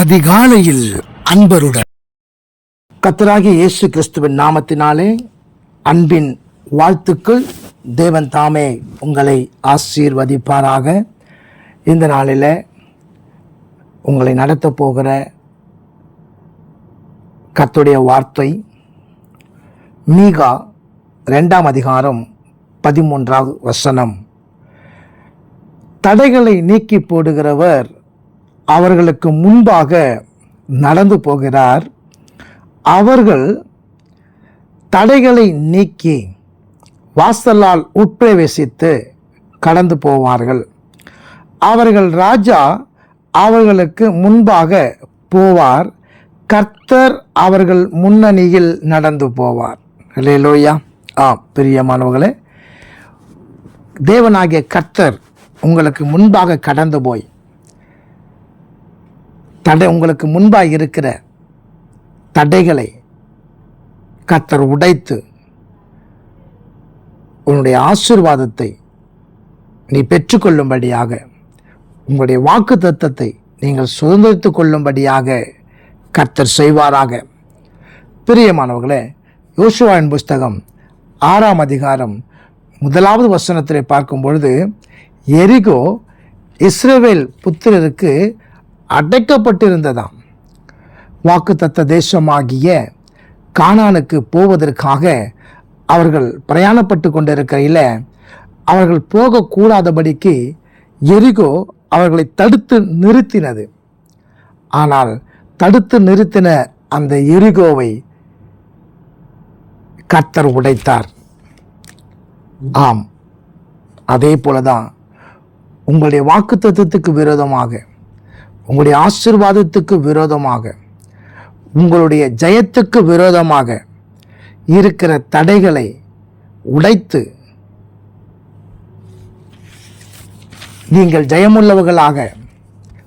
அதிகாலையில் அன்பருடன். கத்தராகிய இயேசு கிறிஸ்துவின் நாமத்தினாலே அன்பின் வாழ்த்துக்கள். தேவன் தாமே உங்களை ஆசீர்வதிப்பாராக. இந்த நாளில் உங்களை நடத்தப் போகிற கத்துடைய வார்த்தை மீகா ரெண்டாம் அதிகாரம் பதிமூன்றாவது வசனம். தடைகளை நீக்கி போடுகிறவர் அவர்களுக்கு முன்பாக நடந்து போகிறார். அவர்கள் தடைகளை நீக்கி வாசலால் உட்பிரவேசித்து கடந்து போவார்கள். அவர்கள் ராஜா அவர்களுக்கு முன்பாக போவார். கர்த்தர் அவர்கள் முன்னணியில் நடந்து போவார். இல்லையா ஆ பிரியமானவர்களே தேவனாகிய கர்த்தர் உங்களுக்கு முன்பாக கடந்து போய் தடை உங்களுக்கு முன்பாக இருக்கிற தடைகளை கத்தர் உடைத்து உன்னுடைய ஆசீர்வாதத்தை நீ பெற்றுக்கொள்ளும்படியாக உங்களுடைய வாக்கு தத்தத்தை நீங்கள் சுதந்திரித்து கொள்ளும்படியாக கர்த்தர் செய்வாராக. பிரியமானவர்களே யோசுவாவின் புஸ்தகம் ஆறாம் அதிகாரம் முதலாவது வசனத்தை பார்க்கும் பொழுது எரிகோ இஸ்ரேவேல் புத்திரருக்கு அடைக்கப்பட்டிருந்ததாம். வாக்குத்தத்த தேசமாகிய கானானுக்கு போவதற்காக அவர்கள் பிரயாணப்பட்டு கொண்டிருக்கையில் அவர்கள் போகக்கூடாதபடிக்கு எரிகோ அவர்களை தடுத்து நிறுத்தினது. ஆனால் தடுத்து நிறுத்தின அந்த எரிகோவை கர்த்தர் உடைத்தார். ஆம் அதே போலதான் உங்களுடைய வாக்குத்தத்தத்துக்கு விரோதமாக உங்களுடைய ஆசிர்வாதத்துக்கு விரோதமாக உங்களுடைய ஜெயத்துக்கு விரோதமாக இருக்கிற தடைகளை உடைத்து நீங்கள் ஜெயமுள்ளவர்களாக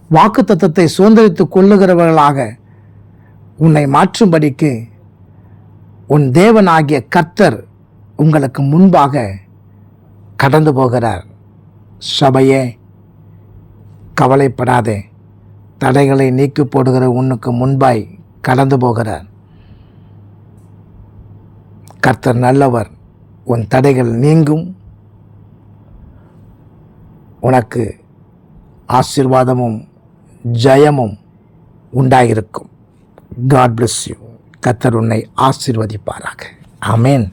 வாக்கு தத்தத்தை சுதந்திரித்து கொள்ளுகிறவர்களாக உன்னை மாற்றும்படிக்கு உன் தேவனாகிய கர்த்தர் உங்களுக்கு முன்பாக கடந்து போகிறார். சபையே கவலைப்படாதே. தடைகளை நீக்கி போடுகிற உன்னுக்கு முன்பாய் கடந்து போகிறார். கர்த்தர் நல்லவர் உன் தடைகள் நீங்கும். உனக்கு ஆசீர்வாதமும் ஜெயமும் உண்டாயிருக்கும். காட் பிளஸ் யூ கர்த்தர் உன்னை ஆசிர்வதிப்பாராக. அமேன்